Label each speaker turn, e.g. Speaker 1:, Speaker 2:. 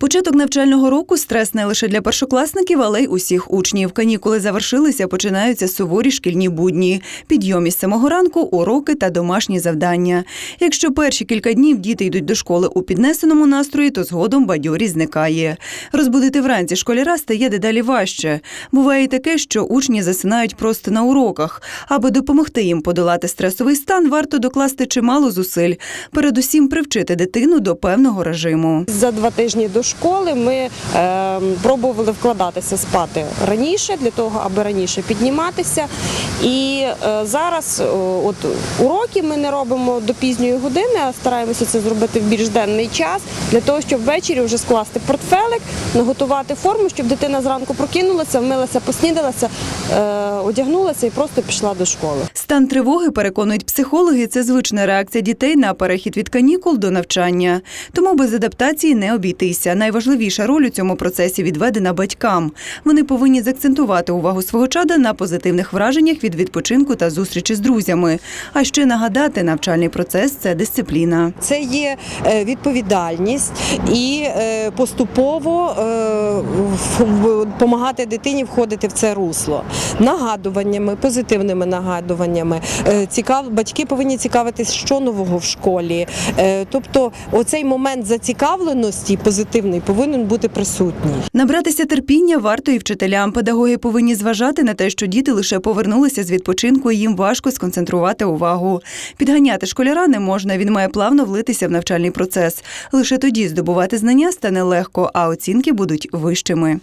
Speaker 1: Початок навчального року стрес не лише для першокласників, але й усіх учнів. Канікули завершилися, починаються суворі шкільні будні. Підйом із самого ранку, уроки та домашні завдання. Якщо перші кілька днів діти йдуть до школи у піднесеному настрої, то згодом бадьорість зникає. Розбудити вранці школяра стає дедалі важче. Буває і таке, що учні засинають просто на уроках. Аби допомогти їм подолати стресовий стан, варто докласти чимало зусиль. Передусім привчити дитину до певного режиму.
Speaker 2: За два тижні до школи ми е, пробували вкладатися спати раніше, для того, аби раніше підніматися. І е, зараз е, от уроки ми не робимо до пізньої години, а стараємося це зробити в більш денний час, для того, щоб ввечері вже скласти портфелик, наготувати форму, щоб дитина зранку прокинулася, вмилася, поснідалася, одягнулася і просто пішла до школи.
Speaker 1: Стан тривоги, переконують психологи, це звична реакція дітей на перехід від канікул до навчання. Тому без адаптації не обійтися. Найважливіша роль у цьому процесі відведена батькам. Вони повинні заакцентувати увагу свого чада на позитивних враженнях від відпочинку та зустрічі з друзями. А ще нагадати, навчальний процес це дисципліна.
Speaker 3: Це є е, відповідальність і е, поступово допомагати дитині входити в це русло нагадуваннями, позитивними нагадуваннями. Е, Цікав батьки повинні цікавитись, що нового в школі. Е, Тобто, оцей момент зацікавленості позитивний повинен бути присутній.
Speaker 1: Набратися терпіння варто і вчителям. Педагоги повинні зважати на те, що діти лише повернулися з відпочинку, і їм важко сконцентрувати увагу. Підганяти школяра не можна. Він має плавно влитися в навчальний процес. Лише тоді здобувати знання стане легко, а оцінки будуть вищими.